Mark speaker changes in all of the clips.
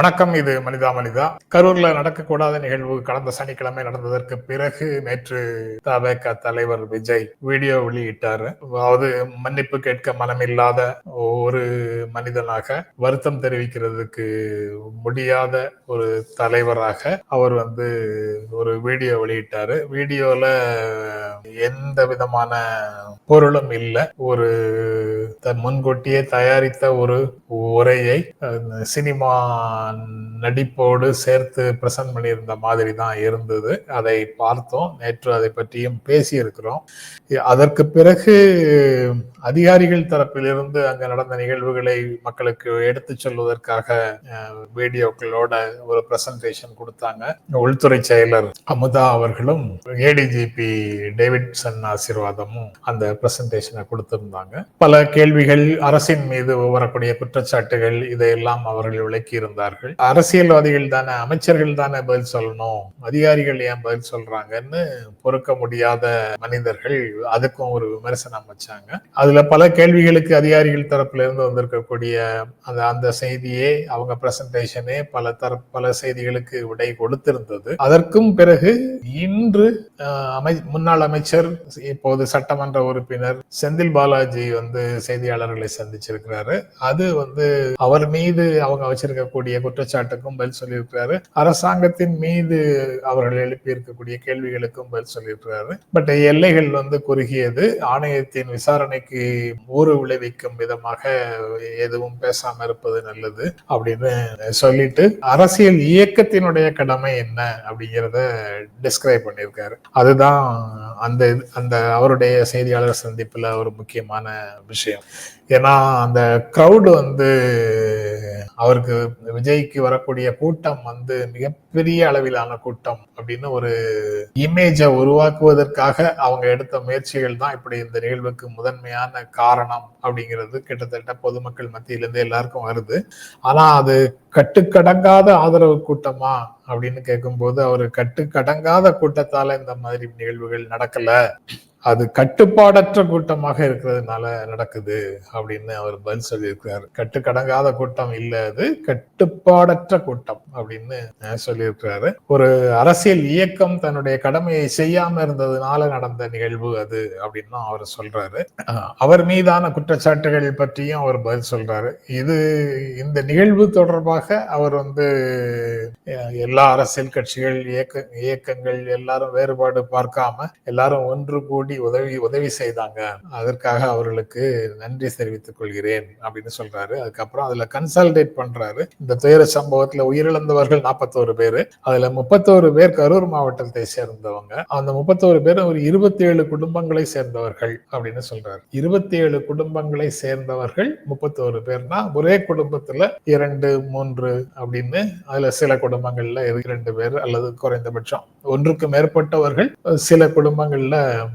Speaker 1: வணக்கம் இது மனிதா மனிதா. கரூர்ல நடக்கக்கூடாத நிகழ்வு கடந்த சனிக்கிழமை நடந்ததற்கு பிறகு நேற்று தவேக தலைவர் விஜய் வீடியோ வெளியிட்டாரு. அதாவது மன்னிப்பு கேட்க மனமில்லாத ஒரு மனிதனாக வருத்தம் தெரிவிக்கிறதுக்கு முடியாத ஒரு தலைவராக அவர் வந்து ஒரு வீடியோ வெளியிட்டாரு. வீடியோல எந்த விதமான பொருளும் இல்லை. ஒரு தன் முன்கூட்டியே தயாரித்த ஒரு உரையை சினிமா சினிமா நடிப்போடு சேர்த்து பிரசன்ட் பண்ணியிருந்த மாதிரி தான் இருந்தது. அதை பார்த்தோம். நேற்று அதை பற்றியும் பேசியிருக்கிறோம். அதற்கு பிறகு அதிகாரிகள் தரப்பிலிருந்து அங்கு நடந்த நிகழ்வுகளை மக்களுக்கு எடுத்துச் சொல்வதற்காக வீடியோக்களோட ஒரு பிரசன்டேஷன் கொடுத்தாங்க. உள்துறை செயலர் அமுதா அவர்களும் ஏடிஜிபி டேவிட்சன் ஆசீர்வாதமும் அந்த பிரசன்டேஷனை கொடுத்திருந்தாங்க. பல கேள்விகள் அரசின் மீது வரக்கூடிய குற்றச்சாட்டுகள் இதையெல்லாம் அவர்கள் விளக்கி இருந்தார்கள் அரசு அரசியல்வாதிகள் தானே அமைச்சர்கள் தானே பதில் சொல்லணும்? அதிகாரிகள் ஏன் பதில் சொல்றாங்கன்னு பொறுக்க முடியாத மனிதர்கள் அதுக்கும் ஒரு விமர்சனம் வச்சாங்க. அதுல பல கேள்விகளுக்கு அதிகாரிகள் தரப்புல இருந்து வந்திருக்கக்கூடிய அந்த அந்த செய்தியே அவங்க பிரசன்டேஷனே பல தர பல செய்திகளுக்கு விடை கொடுத்திருந்தது. அதற்கும் பிறகு இன்று அமை முன்னாள் அமைச்சர் இப்போது சட்டமன்ற உறுப்பினர் செந்தில் பாலாஜி வந்து செய்தியாளர்களை சந்திச்சிருக்கிறாரு. அது வந்து அவர் மீது அவங்க வச்சிருக்கக்கூடிய குற்றச்சாட்டு கேள்விகளுக்கும் பதில் சொல்லியிருக்கிறாரு. அரசாங்கத்தின் மீது அவர்கள் எழுப்பி இருக்கக்கூடிய கேள்விகளுக்கும் பதில் சொல்லியிருக்கிறாரு. பட் எல்லைகள் வந்து குறுகியது. ஆணையத்தின் விசாரணைக்கு ஊறு விளைவிக்கும் விதமாக எதுவும் பேசாம இருப்பது நல்லது அப்படின்னு சொல்லிட்டு அரசியல் இயக்கத்தினுடைய கடமை என்ன அப்படிங்கிறத டிஸ்கிரைப் பண்ணியிருக்காரு. அதுதான் அந்த இது- அந்த அவருடைய செய்தியாளர் சந்திப்புல ஒரு முக்கியமான விஷயம். ஏன்னா அந்த க்ரௌடு வந்து அவருக்கு விஜய்க்கு வரக்கூடிய கூட்டம் வந்து மிகப்பெரிய அளவிலான கூட்டம் அப்படின்னு ஒரு இமேஜை உருவாக்குவதற்காக அவங்க எடுத்த முயற்சிகள் தான் இப்படி இந்த நிகழ்வுக்கு முதன்மையான காரணம் அப்படிங்கிறது கிட்டத்தட்ட பொதுமக்கள் மத்தியிலிருந்து எல்லாருக்கும் வருது. ஆனா அது கட்டுக்கடங்காத ஆதரவு கூட்டமா அப்படின்னு கேட்கும்போது அவர் கட்டுக்கடங்காத கூட்டத்தால இந்த மாதிரி நிகழ்வுகள் நடக்கல. அது கட்டுப்பாடற்ற கூட்டமாக இருக்கிறதுனால நடக்குது அப்படின்னு அவர் பதில் சொல்லியிருக்கிறார். கட்டுக்கடங்காத கூட்டம் இல்லை அது கட்டுப்பாடற்ற கூட்டம் அப்படின்னு சொல்லியிருக்கிறாரு. ஒரு அரசியல் இயக்கம் தன்னுடைய கடமையை செய்யாம இருந்ததுனால நடந்த நிகழ்வு அது அப்படின்னு அவர் சொல்றாரு. அவர் மீதான குற்றச்சாட்டுகள் பற்றியும் அவர் பதில் சொல்றாரு. இது இந்த நிகழ்வு தொடர்பாக அவர் வந்து எல்லா அரசியல் கட்சிகள் இயக்க இயக்கங்கள் எல்லாரும் வேறுபாடு பார்க்காம எல்லாரும் ஒன்று கூடி உதவி உதவி செய்தாங்க. அதற்காக அவர்களுக்கு நன்றி தெரிவித்துக் கொள்கிறேன் அப்படின்னு சொல்றாரு. அதுக்கப்புறம் அதுல கன்சல்டேட் பண்றாரு. இந்த துயர சம்பவத்துல உயிரிழந்தவர்கள் நாற்பத்தோரு பேரு. அதுல முப்பத்தோரு பேர் கரூர் மாவட்டத்தை சேர்ந்தவங்க. அந்த முப்பத்தோரு பேர் ஒரு இருபத்தி ஏழு குடும்பங்களை சேர்ந்தவர்கள் அப்படின்னு சொல்றாரு. இருபத்தி ஏழு குடும்பங்களை சேர்ந்தவர்கள் முப்பத்தோரு பேர்னா ஒரே குடும்பத்துல இரண்டு மூன்று அப்படின்னு அதுல சில குடும்பங்கள்ல இரண்டு பேர் அல்லது குறைந்தபட்சம் ஒன்றுக்கு மேற்பட்டவர்கள். சில குடும்பங்கள்ல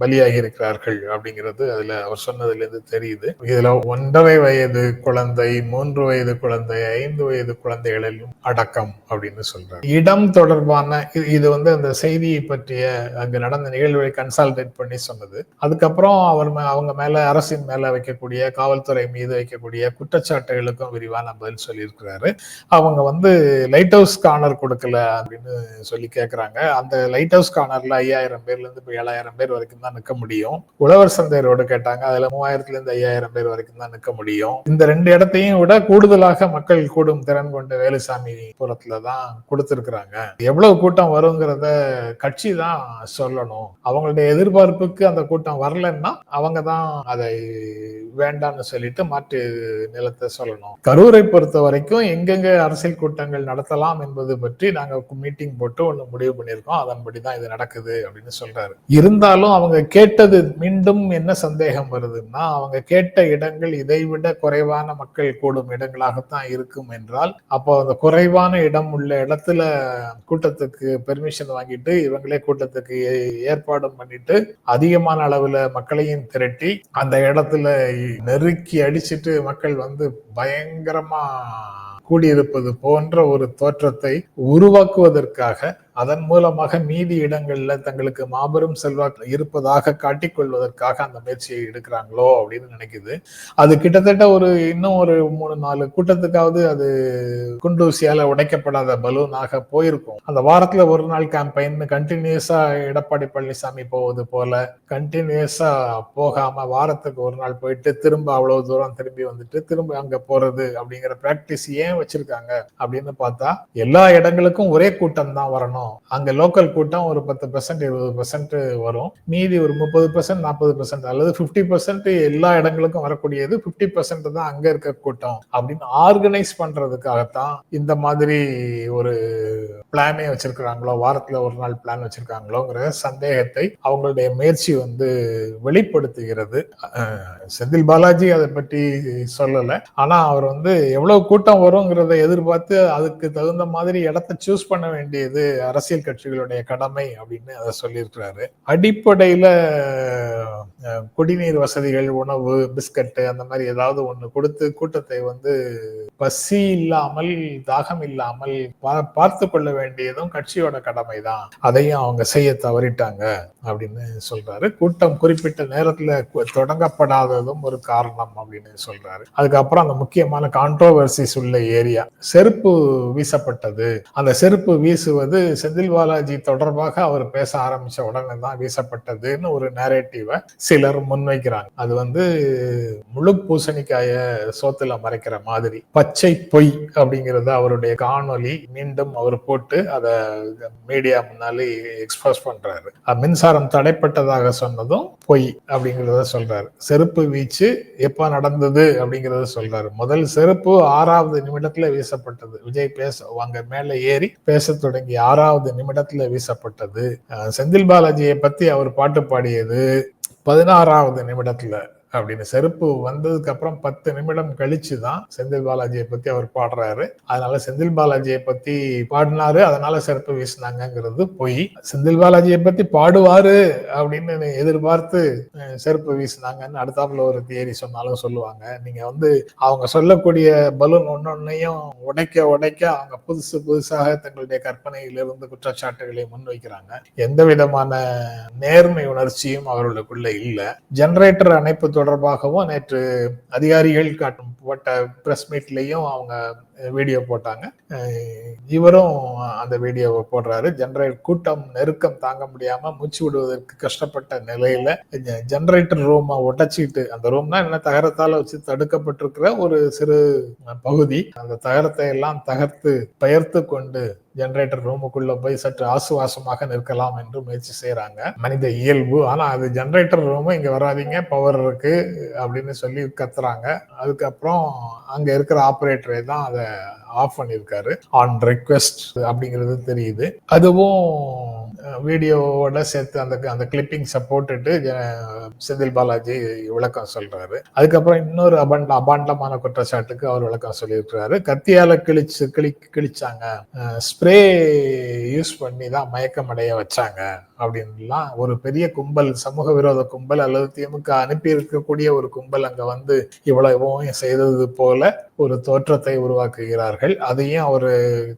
Speaker 1: பலியாகி இருக்கிறார்கள் அப்படிங்கிறது அதுல அவர் சொன்னதுல இருந்து தெரியுது. இதுல ஒன்றரை வயது குழந்தை மூன்று வயது குழந்தை ஐந்து வயது குழந்தைகளிலும் அடக்கம் அப்படின்னு சொல்றாரு. இடம் தொடர்பான இது- இது வந்து அந்த செய்தியை பற்றிய அங்கு நடந்த நிகழ்வுகளை கன்சால்டேட் பண்ணி சொன்னது. அதுக்கப்புறம் அவர் மே- அவங்க மேல அரசின் மேல வைக்கக்கூடிய காவல்துறை மீது வைக்கக்கூடிய குற்றச்சாட்டுகளுக்கும் விரிவான பதில் சொல்லியிருக்கிறாரு. அவங்க வந்து லைட் ஹவுஸ் கார்னர் கொடுக்கல அப்படின்னு சொல்லி கேக்குறாங்க. அந்த லைட் ஹவுஸ் கார்னர்ல ஐயாயிரம் பேர்ல இருந்து இப்போ ஏழாயிரம் பேர் வரைக்கும் தான் நிற்க முடியும். உழவர் சந்தை ரோடு கேட்டாங்க. அதுல மூவாயிரத்துல இருந்து ஐயாயிரம் பேர் வரைக்கும் தான் நிற்க முடியும். இந்த ரெண்டு இடத்தையும் விட கூடுதலாக மக்கள் கூடும் திறன் கொண்ட வேலுசாமி புறத்துல தான் கொடுத்திருக்கிறாங்க. எவ்வளவு கூட்டம் வருங்கிறத கட்சி தான் சொல்லணும். அவங்களுடைய எதிர்பார்ப்புக்கு அந்த கூட்டம் வரலன்னா அவங்க தான் அதை வேண்டாம்னு சொல்லிட்டு மாற்று நிலத்தை சொல்லணும். கரூரை பொறுத்த வரைக்கும் எங்கெங்க அரசியல் கூட்டங்கள் நடத்தலாம் என்பது பற்றி நாங்க மீட்டிங் போட்டு ஒண்ணு முடிவு பண்ணியிருக்கோம். அதன்படி தான் இது நடக்குது அப்படின்னு சொல்றாரு. இருந்தாலும் அவங்க அவங்க கேட்டது மீண்டும் என்ன சந்தேகம் வருதுன்னா அவங்க கேட்ட இடங்கள் இதைவிட குறைவான மக்கள் கூடும் இடங்களாகத்தான் இருக்கும் என்றால் அப்போ அந்த குறைவான இடம் உள்ள இடத்துல கூட்டத்துக்கு பெர்மிஷன் வாங்கிட்டு இவங்களே கூட்டத்துக்கு ஏ- ஏற்பாடும் பண்ணிட்டு அதிகமான அளவுல மக்களையும் திரட்டி அந்த இடத்துல நெருக்கி அடிச்சுட்டு மக்கள் வந்து பயங்கரமா கூடியிருப்பது போன்ற ஒரு தோற்றத்தை உருவாக்குவதற்காக அதன் மூலமாக மீதி இடங்கள்ல தங்களுக்கு மாபெரும் செல்வாக்கு இருப்பதாக காட்டிக்கொள்வதற்காக அந்த முயற்சியை எடுக்கிறாங்களோ அப்படின்னு நினைக்குது. அது கிட்டத்தட்ட ஒரு இன்னும் ஒரு மூணு நாலு கூட்டத்துக்காவது அது குண்டூசியால உடைக்கப்படாத பலூனாக போயிருக்கும். அந்த வாரத்துல ஒரு நாள் கேம்பெயின் கண்டினியூஸா எடப்பாடி பழனிசாமி போவது போல கண்டினியூஸா போகாம வாரத்துக்கு ஒரு நாள் போயிட்டு திரும்ப அவ்வளவு தூரம் திரும்பி வந்துட்டு திரும்ப அங்க போறது அப்படிங்கிற பிராக்டிஸ் ஏன் வச்சிருக்காங்க அப்படின்னு பார்த்தா எல்லா இடங்களுக்கும் ஒரே கூட்டம் தான் வரணும். அங்க லோக்கல் கூட்டம் ஒரு பத்து பெர்சன்ட் இருபது பெர்சன்ட் வரும். மீதி ஒரு முப்பது பெர்சன்ட் நாற்பது பெர்சன்ட் அல்லது பிப்டி பெர்சன்ட் எல்லா இடங்களுக்கும் வரக்கூடியது பிப்டி பெர்சன்ட் தான் அங்க இருக்க கூட்டம் அப்படின்னு ஆர்கனைஸ் பண்றதுக்காகத்தான் இந்த மாதிரி ஒரு பிளானே வச்சிருக்கிறாங்களோ வாரத்துல ஒரு நாள் பிளான் வச்சிருக்காங்களோங்கிற சந்தேகத்தை அவங்களுடைய முயற்சி வந்து வெளிப்படுத்துகிறது. செந்தில் பாலாஜி அதை பற்றி சொல்லல. ஆனா அவர் வந்து எவ்வளவு கூட்டம் வருங்கிறத எதிர்பார்த்து அதுக்கு தகுந்த மாதிரி இடத்த சூஸ் பண்ண வேண்டியது அரசியல் கட்சிகளுடைய கடமை அப்படின்னு அதை சொல்லியிருக்கிறாரு. அடிப்படையில குடிநீர் வசதிகள் உணவு பிஸ்கட் அந்த மாதிரி ஏதாவது ஒண்ணு கொடுத்து கூட்டத்தை வந்து பசி இல்லாமல் தாகம் இல்லாமல் பார்த்து கொள்ள வேண்டியதும் கட்சியோட கடமை தான் அதையும் அவங்க செய்ய தவறிட்டாங்க அப்படின்னு சொல்றாரு. கூட்டம் குறிப்பிட்ட நேரத்துல தொடங்கப்படாததும் ஒரு காரணம் அப்படின்னு சொல்றாரு. அதுக்கப்புறம் அந்த முக்கியமான கான்ட்ரோவர்சிஸ் உள்ள ஏரியா. செருப்பு வீசப்பட்டது. அந்த செருப்பு வீசுவது செந்தில் பாலாஜி தொடர்பாக அவர் பேச ஆரம்பிச்ச உடனே தான் வீசப்பட்டதுன்னு ஒரு நேரேட்டிவை சிலர் முன்வைக்கிறாங்க. அது வந்து முழு பூசணிக்காய சோத்துல மறைக்கிற மாதிரி. பச்சை பொய் அப்படிங்கிறது அவருடைய காணொலி மீண்டும் அவர் போட்டு அதை மீடியா முன்னாலே எக்ஸ்போஸ் பண்றாரு. மின்சாரம் தடைப்பட்டதாக சொன்னதும் பொய் அப்படிங்கிறத சொல்றாரு. செருப்பு வீச்சு எப்ப நடந்தது அப்படிங்கிறத சொல்றாரு. முதல் செருப்பு ஆறாவது நிமிடத்துல வீசப்பட்டது. விஜய் பேச அங்க மேல ஏறி பேச தொடங்கி ஆறாவது நிமிடத்துல வீசப்பட்டது. செந்தில் பாலாஜியை பத்தி அவர் பாட்டு பாடியது பதினாறாவது நிமிடத்துல. அப்படின்னு. செருப்பு வந்ததுக்கு அப்புறம் பத்து நிமிடம் கழிச்சு தான் செந்தில் பாலாஜியை பத்தி அவர் பாடுறாரு. அதனால செந்தில் பாலாஜியை பத்தி பாடினாரு அதனால செருப்பு வீசினாங்கிறது பொய். செந்தில் பாலாஜியை பத்தி பாடுவாரு அப்படின்னு எதிர்பார்த்து செருப்பு வீசினாங்கன்னு அடுத்தாப்புல ஒரு தியரி சொன்னாலும் சொல்லுவாங்க. நீங்க வந்து அவங்க சொல்லக்கூடிய பலூன் ஒன்னொன்னையும் உடைக்க உடைக்க அவங்க புதுசு புதுசாக தங்களுடைய கற்பனையிலிருந்து குற்றச்சாட்டுகளை முன்வைக்கிறாங்க. எந்த விதமான நேர்மை உணர்ச்சியும் அவர்களுக்குள்ள இல்லை. ஜெனரேட்டர் அணைப்பு தொடர்பாகவும் நேற்று அதிகாரிகள் காட்டும் போட்ட பிரஸ் மீட்லேயும் அவங்க வீடியோ போட்டாங்க. இவரும் அந்த வீடியோவை போடுறாரு. ஜெனரேட் கூட்டம் நெருக்கம் தாங்க முடியாம மூச்சு விடுவதற்கு கஷ்டப்பட்ட நிலையில ஜெனரேட்டர் ரூமை உடைச்சிட்டு அந்த ரூம்னா என்ன தகரத்தால வச்சு தடுக்கப்பட்டிருக்கிற ஒரு சிறு பகுதி. அந்த தகரத்தை எல்லாம் தகர்த்து பெயர்த்து கொண்டு ஜென்ரேட்டர் ரூமுக்குள்ள போய் சற்று ஆசுவாசமாக நிற்கலாம் என்று முயற்சி செய்யறாங்க மனித இயல்பு. ஆனா அது ஜென்ரேட்டர் ரூமு இங்க வராதீங்க பவர் இருக்கு அப்படின்னு சொல்லி கத்துறாங்க. அதுக்கப்புறம் அங்க இருக்கிற ஆப்ரேட்டரே தான் அதை ஆஃப் பண்ணியிருக்காரு. ஆன் ரெக்வெஸ்ட் அப்படிங்கிறது தெரியுது. அதுவும் வீடியோவோட சேர்த்து அந்த அந்த கிளிப்பிங்ஸை போட்டுட்டு செந்தில் பாலாஜி விளக்கம் சொல்றாரு. அதுக்கப்புறம் இன்னொரு அபண்ட அபாண்டமான குற்றச்சாட்டுக்கு அவர் விளக்கம் சொல்லியிருக்கிறாரு. கத்தியால கிழிச்சு கிளி கிழிச்சாங்க. ஸ்ப்ரே யூஸ் பண்ணி தான் மயக்கமடைய வச்சாங்க. அப்படின்லாம் ஒரு பெரிய கும்பல் சமூக விரோத கும்பல் அல்லது திமுக அனுப்பி இருக்கக்கூடிய ஒரு கும்பல் அங்க வந்து இவ்வளவும் செய்தது போல ஒரு தோற்றத்தை உருவாக்குகிறார்கள். அதையும் அவரு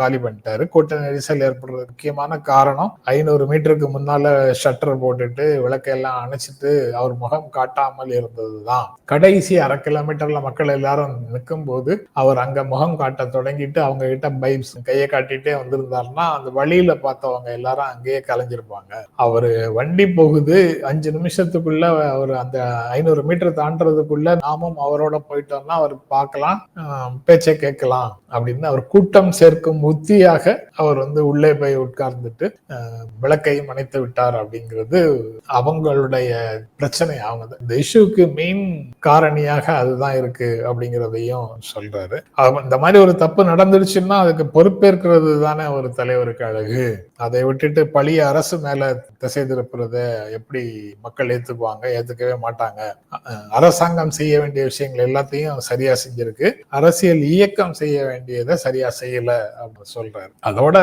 Speaker 1: காலி பண்ணிட்டாரு. கூட்ட நெரிசல் ஏற்படுறது முக்கியமான காரணம் ஐநூறு மீட்டருக்கு முன்னால ஷட்டர் போட்டுட்டு விளக்கையெல்லாம் அணைச்சிட்டு அவர் முகம் காட்டாமல் இருந்ததுதான். கடைசி அரை கிலோமீட்டர்ல மக்கள் எல்லாரும் நிற்கும் போது அவர் அங்க முகம் காட்ட தொடங்கிட்டு அவங்க கிட்ட பைப்ஸ் கையை காட்டிட்டே வந்திருந்தாருன்னா அந்த வழியில பார்த்தவங்க எல்லாரும் அங்கேயே கலைஞ்சிருப்பாங்க. அவரு வண்டி போகுது அஞ்சு நிமிஷத்துக்குள்ள அவர் அந்த ஐநூறு மீட்டர் தாண்டதுக்குள்ள நாமும் அவரோட போயிட்டோம்னா அவர் பார்க்கலாம் பேச்சை கேட்கலாம் அப்படின்னு அவர் கூட்டம் சேர்க்கும் உத்தியாக அவர் வந்து உள்ளே போய் உட்கார்ந்துட்டு விளக்கையும் அணைத்து விட்டார் அப்படிங்கிறது அவங்களுடைய பிரச்சனை. அவங்க இந்த இஷ்யூக்கு மெயின் காரணியாக அதுதான் இருக்கு அப்படிங்கிறதையும் சொல்றாரு. இந்த மாதிரி ஒரு தப்பு நடந்துருச்சுன்னா அதுக்கு பொறுப்பேற்கிறது தானே ஒரு தலைவருக்கு அழகு. அதை விட்டுட்டு பழிய அரசு மேல திசை திருப்புறத எப்படி மக்கள் ஏத்துக்குவாங்க ஏத்துக்கவே மாட்டாங்க. அரசாங்கம் செய்ய வேண்டிய விஷயங்கள் எல்லாத்தையும் சரியா செஞ்சிருக்கு. அரசியல் இயக்கம் செய்ய வேண்டியதை சரியா செய்யல அப்படின்னு சொல்றாரு. அதோட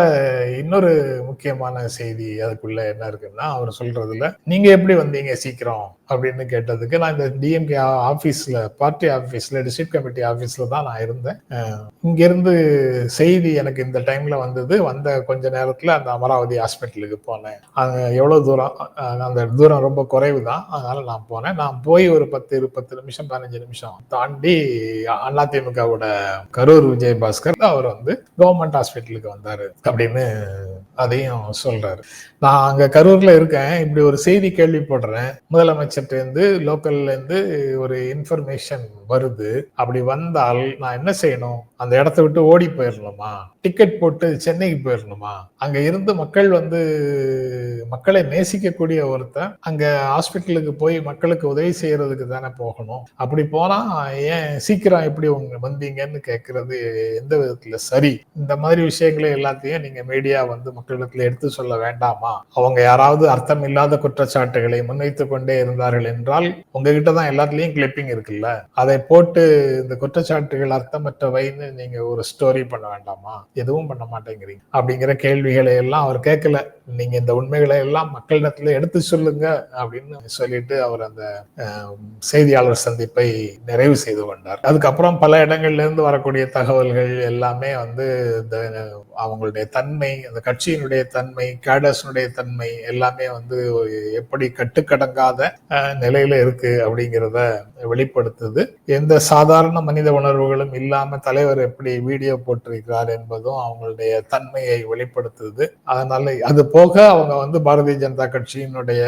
Speaker 1: இன்னொரு முக்கியமான செய்தி அதுக்குள்ள என்ன இருக்குன்னா அவர் சொல்றதுல நீங்க எப்படி வந்தீங்க சீக்கிரம்? அப்படின்னு கேட்டதுக்கு நான் இந்த டிஎம்கே ஆஃபீஸில் பார்ட்டி ஆஃபீஸில் டிஸ்ட்ரிக்ட் கமிட்டி ஆஃபீஸில் தான் நான் இருந்தேன். இங்கேருந்து செய்தி எனக்கு இந்த டைமில் வந்தது. வந்த கொஞ்ச நேரத்தில் அந்த அமராவதி ஹாஸ்பிட்டலுக்கு போனேன். அங்கே எவ்வளோ தூரம் அந்த தூரம் ரொம்ப குறைவு தான் அதனால் நான் போனேன். நான் போய் ஒரு பத்து இருபத்து நிமிஷம் பதினஞ்சு நிமிஷம் தாண்டி அதிமுகவோட கரூர் விஜயபாஸ்கர் அவர் வந்து கவர்மெண்ட் ஹாஸ்பிட்டலுக்கு வந்தார் அப்படின்னு அதையும் சொல்றாரு. நான் அங்க கரூர்ல இருக்கேன். இப்படி ஒரு செய்தி கேள்விப்படுறேன் முதலமைச்சர்ட்ட இருந்து லோக்கல்ல இருந்து ஒரு இன்ஃபர்மேஷன் வருது. அப்படி வந்தால் நான் என்ன செய்யணும்? அந்த இடத்த விட்டு ஓடி போயிடணுமா டிக்கெட் போட்டு சென்னைக்கு போயிடணுமா அங்க இருந்து மக்கள் வந்து மக்களை நேசிக்கக்கூடிய ஒருத்தன் அங்க ஹாஸ்பிட்டலுக்கு போய் மக்களுக்கு உதவி செய்யறதுக்கு தானே போகணும். அப்படி போனா ஏன் சீக்கிரம் எப்படி உங்க வந்தீங்கன்னு கேட்கறது எந்த விதத்துல சரி? இந்த மாதிரி விஷயங்களை எல்லாத்தையும் நீங்க மீடியா வந்து மக்களிடத்துல எடுத்து சொல்ல வேண்டாமா? அவங்க யாராவது அர்த்தம் இல்லாத குற்றச்சாட்டுகளை முன்வைத்துக் கொண்டே இருந்தார்கள் என்றால் உங்ககிட்ட தான் எல்லாத்துலயும் கிளிப்பிங் இருக்குல்ல? அதை போட்டு இந்த குற்றச்சாட்டுகள் அர்த்தமற்றவைன்னு நீங்க ஒரு ஸ்டோரி பண்ண வேண்டாமா? எதுவும் பண்ண மாட்டேங்கிறீங்க. அப்படிங்கிற கேள்விகளை எல்லாம் அவர் கேட்கல. நீங்க இந்த உண்மைகளை எல்லாம் மக்களிடத்துல எடுத்து சொல்லுங்க அப்படின்னு சொல்லிட்டு அவர் அந்த செய்தியாளர் சந்திப்பை நிறைவு செய்து கொண்டார். அதுக்கப்புறம் பல இடங்கள்ல இருந்து வரக்கூடிய தகவல்கள் எல்லாமே வந்து இந்த அவங்களுடைய தன்மை அந்த கட்சியினுடைய தன்மை கேடர்ஸினுடைய தன்மை எல்லாமே வந்து எப்படி கட்டுக்கடங்காத நிலையில இருக்கு அப்படிங்கிறத வெளிப்படுத்துது. எந்த சாதாரண மனித உணர்வுகளும் இல்லாம தலைவர் எப்படி வீடியோ போட்டிருக்கிறார் என்பதும் அவங்களுடைய தன்மையை வெளிப்படுத்துது. அதனால அது போக அவங்க வந்து பாரதிய ஜனதா கட்சியினுடைய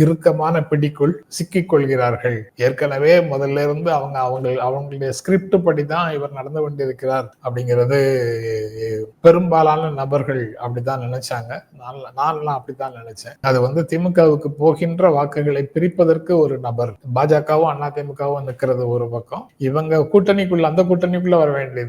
Speaker 1: இறுக்கமான பிடிக்குள் சிக்கிக் கொள்கிறார்கள். ஏற்கனவே முதல்ல இருந்து அவங்க அவங்க அவங்களுடைய ஸ்கிரிப்ட் படி தான் இவர் நடந்து கொண்டிருக்கிறார் அப்படிங்கிறது பெரும்பாலான நபர்கள் அப்படிதான் நினைச்சாங்க. நான் நான்லாம் அப்படித்தான் நினைச்சேன். அது வந்து திமுகவுக்கு போகின்ற வாக்குகளை பிரிப்பதற்கு ஒரு நபர். பாஜகவும் அண்ணா திமுகவும் நிற்கிறது ஒரு பக்கம். இவங்க கூட்டணிக்குள்ள அந்த கூட்டணிக்குள்ள வர வேண்டியது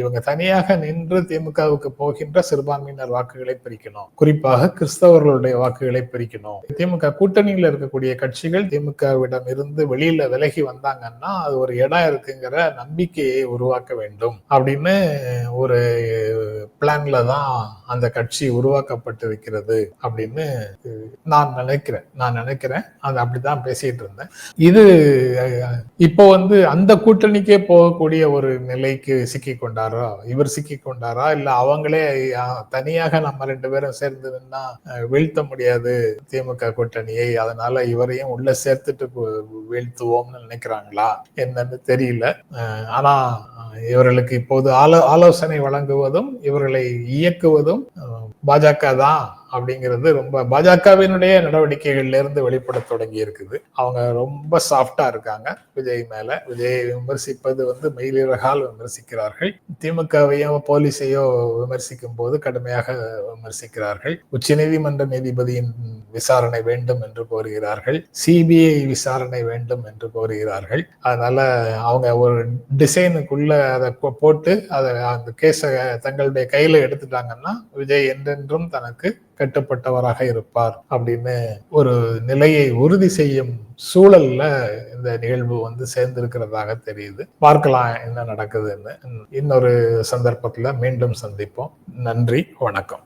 Speaker 1: இவங்க தனியாக நின்று திமுகவுக்கு போகின்ற சிறுபான்மையினர் வாக்குகளை பிரிக்கணும். குறிப்பாக கிறிஸ்தவர்களுடைய வாக்குகளை பிரிக்கணும். திமுக கூட்டணியில் இருக்கக்கூடிய கட்சிகள் திமுகவிடம் இருந்து வெளியில விலகி வந்தாங்கன்னா அது ஒரு இடம் இருக்குங்கிற நம்பிக்கையை உருவாக்க வேண்டும். அப்படின்னு ஒரு பிளான்ல தான் அந்த கட்சி உருவாக்கப்பட்டிருக்கிறது அப்படின்னு நான் நினைக்கிறேன். நான் நினைக்கிறேன். அது அப்படிதான் பேசிட்டு இருந்தேன். இது இப்போ வந்து அந்த கூட்டணிக்கே போகக்கூடிய ஒரு நிலைக்கு சிக்கி கொண்டாரா இவர் சிக்கி கொண்டாரா இல்ல அவங்களே தனியாக நம்ம ரெண்டு பேரும் சேர்ந்து நின்னா வீழ்த்த முடியாது திமுக கூட்டணியை. அதனால இவரையும் உள்ள சேர்த்துட்டு வீழ்த்துவோம்னு நினைக்கிறாங்களா என்னன்னு தெரியல. ஆனா இவர்களுக்கு இப்போது ஆலோ ஆலோசனை வழங்குவதும் இவர்களை இயக்குவதும் அஹ், பாஜக தான். அப்படிங்கிறது ரொம்ப பாஜகவினுடைய நடவடிக்கைகள்ல இருந்து வெளிப்பட தொடங்கி இருக்குது அவங்க ரொம்ப சாஃப்டா இருக்காங்க. விஜய் மேல விஜயை விமர்சிப்பது வந்து மயிலிறகால் விமர்சிக்கிறார்கள். திமுகவையோ போலீஸையோ விமர்சிக்கும் போது கடுமையாக விமர்சிக்கிறார்கள். உச்ச நீதிமன்ற நீதிபதியின் விசாரணை வேண்டும் என்று கோருகிறார்கள். சிபிஐ விசாரணை வேண்டும் என்று கோருகிறார்கள். அதனால அவங்க ஒரு டிசைனுக்குள்ள அதை போட்டு அதை அந்த கேஸை தங்களுடைய கையில எடுத்துட்டாங்கன்னா விஜய் என்றென்றும் தனக்கு கட்டுப்பட்டவராக இருப்பார் அப்படின்னு ஒரு நிலையை உறுதி செய்யும் சூழல்ல இந்த நிகழ்வு வந்து சேர்ந்திருக்கிறதாக தெரியுது. பார்க்கலாம் என்ன நடக்குதுன்னு. இன்னொரு சந்தர்ப்பத்துல மீண்டும் சந்திப்போம். நன்றி வணக்கம்.